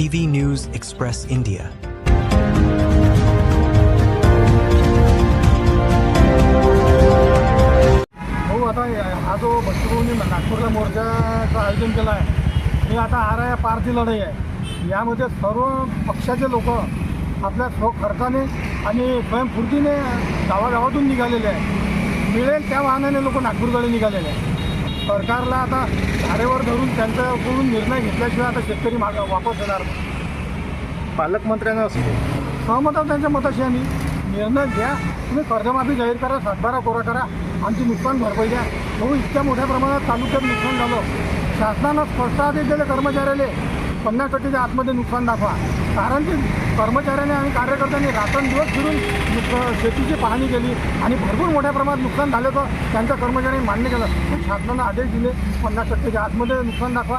TV News Express India. भाऊ आता हा जो बच्चूभाऊनी नागपूरला मोर्चाचं आयोजन केलं आहे हे आता आर आहे पारची लढाई आहे. यामध्ये सर्व पक्षाचे लोक आपल्या स्व खर्चाने आणि स्वयंफूर्तीने गावागावातून निघालेले आहे मिळेल त्या वाहनाने लोक नागपूरकडे निघालेले आहे सरकारला आता धारेवर धरून त्यांच्याकडून निर्णय घेतल्याशिवाय आता शेतकरी माग वापस येणार. पालकमंत्र्यांना असते सहमत त्यांच्या मताशी आम्ही. निर्णय घ्या. तुम्ही कर्जमाफी जाहीर करा सातबारा कोरा करा. आमची नुकसान भरपाई द्या. हो इतक्या मोठ्या प्रमाणात तालुक्यात नुकसान झालं. शासनानं स्पष्ट आदेश दिले कर्मचाऱ्याले. पन्नास टक्केच्या आतमध्ये नुकसान दाखवा. कारण की कर्मचाऱ्याने आणि कार्यकर्त्यांनी रात्रंदिवस फिरून शेतीची पाहणी केली आणि भरपूर मोठ्या प्रमाणात नुकसान झालं तर त्यांच्या कर्मचाऱ्यांनी मान्य केलं. पण शासनानं आदेश दिले. पन्नास टक्केच्या आतमध्ये नुकसान दाखवा.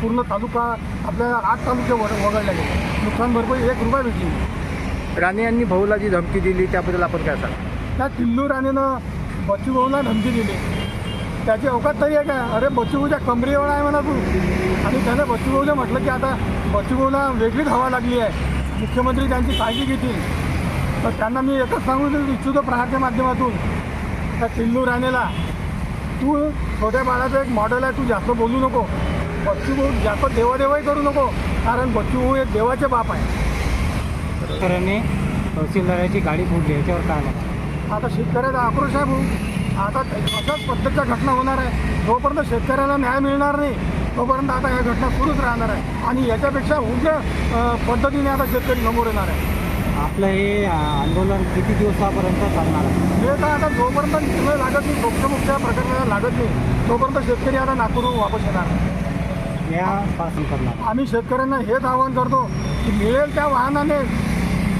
पूर्ण तालुका आपल्या आठ तालुके वग वगळले. गेले नुकसान भरपाई एक रुपया भेटली. राणे यांनी भाऊला जी धमकी दिली त्याबद्दल आपण काय सांगा? त्या टिल्लू राणेनं बच्चूभाऊला धमकी दिली. त्याची अवकात तरी आहे का? अरे बच्चूभाऊच्या कमरेवर आहे म्हणा तू. आणि त्याने बच्चूभाऊला म्हटलं की आता बच्चूभाऊला वेगळीच हवा लागली आहे. मुख्यमंत्री त्यांची काळजी घेतील. तर त्यांना मी एकच सांगू इच्छितो प्रहारच्या माध्यमातून. त्या टिल्लू राणेला. तू छोट्या बाळाचं एक मॉडेल आहे तू जास्त बोलू नको. बच्चूभाऊ जास्त देवादेवाही करू नको. कारण बच्चूभाऊ एक देवाचे बाप आहे. शेतकऱ्यांनी तहसीलदाराची गाडी फोडली याच्यावर काय आता शेतकऱ्याचा आक्रोश आहे भाऊ. आता अशाच पद्धतीच्या घटना होणार आहे. जोपर्यंत शेतकऱ्याला न्याय मिळणार नाही तोपर्यंत आता या घटना सुरूच राहणार आहे. आणि याच्यापेक्षा उग्र पद्धतीने आता शेतकरी समोर येणार आहे. आपलं हे आंदोलन किती दिवसापर्यंत चालणार आहे? हे तर आता जोपर्यंत निर्णय लागत नाही मुख्य प्रकरणाला लागत नाही तोपर्यंत शेतकरी आता नागपूरहून वापस येणार नाही. या पासून करणार. आम्ही शेतकऱ्यांना हेच आवाहन करतो की मिळेल त्या वाहनाने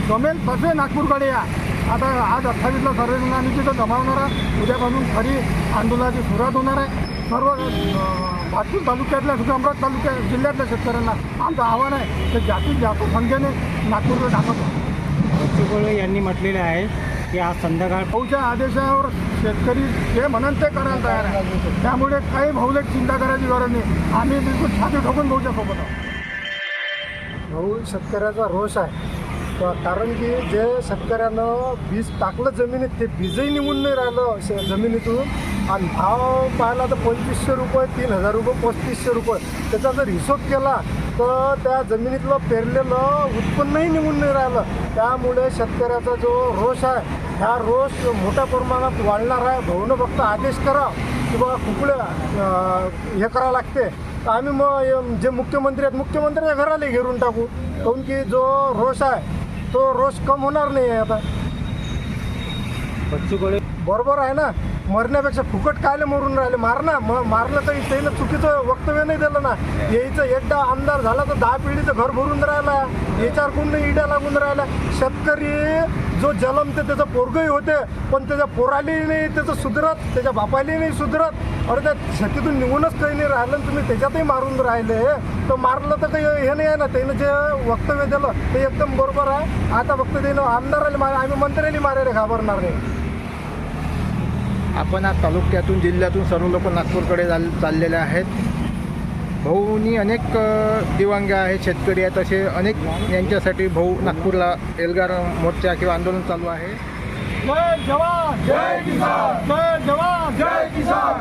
जमेल तसे नागपूरकडे या. आता आज अठ्ठावीसला सर्वे आम्ही तिथं जमावणार आहे. उद्यापासून खरी आंदोलनाची सुरुवात होणार आहे. सर्व अं, भातपूर तालुक्यातल्या सुद्धा अमरावती तालुक्या जिल्ह्यातल्या शेतकऱ्यांना आमचं आव्हान आहे की जास्तीत जास्त संख्येने नागपूरला दाखवतो. बच्चूकडे यांनी म्हटलेले आहे की आज संध्याकाळ भाऊच्या आदेशावर शेतकरी जे म्हणून ते करायला तयार आहे. त्यामुळे काही भाऊले चिंता करायची गरज नाही. आम्ही बिलकुल छाती ठोकून भाऊच्या सोबत आहोत. भाऊ शेतकऱ्याचा रोष आहे. कारण की जे शेतकऱ्यानं बीज टाकलं जमिनीत ते बीजही निघून नाही राहिलं जमिनीतून. आणि भाव पाहिला तर पंचवीसशे रुपये तीन हजार रुपये पस्तीसशे रुपये. त्याचा जर हिशोब केला तर त्या जमिनीतलं पेरलेलं उत्पन्नही निघून नाही राहिलं. त्यामुळे शेतकऱ्याचा जो रोष आहे ह्या रोष मोठ्या प्रमाणात वाढणार आहे. भाऊनं फक्त आदेश करा की बाबा कुकडे हे करावं लागते. तर आम्ही मग जे मुख्यमंत्री आहेत मुख्यमंत्र्याच्या घराला घेरून टाकू. काऊन की जो रोष आहे तो रोष कम होणार नाही आहे आता. बच्चूकडे बरोबर आहे ना? मरण्यापेक्षा फुकट कायले मरून राहिले? मार ना म मारलं तर त्यानं चुकीचं वक्तव्य नाही दिलं ना. यायचं एकदा आमदार झाला तर दहा पिढीचं घर भरून राहिला. याच्यावर कोण इड्या लागून राहिला? शेतकरी जो जलमते त्याचं पोरगही होते पण त्याच्या पोराली नाही त्याचं सुधरत त्याच्या बापाली नाही सुधरत. अरे त्या शेतीतून निघूनच काही नाही राहिलं तुम्ही त्याच्यातही मारून राहिले. तर मारलं तर काही हे नाही आहे ना त्यानं जे वक्तव्य दिलं ते एकदम बरोबर आहे. आता फक्त त्यानं आमदाराला मार आम्ही मंत्र्याला मारायला घाबरणार नाही. आपण आज तालुक्यातून जिल्ह्यातून सर्व लोक नागपूरकडे चाललेले आहेत. भाऊनी अनेक दिवंग आहेत शेतकरी आहेत असे अनेक यांच्यासाठी भाऊ नागपूरला एल्गार मोर्चा किंवा आंदोलन चालू आहे. जय जवान जय किसान जय जवान जय किसान.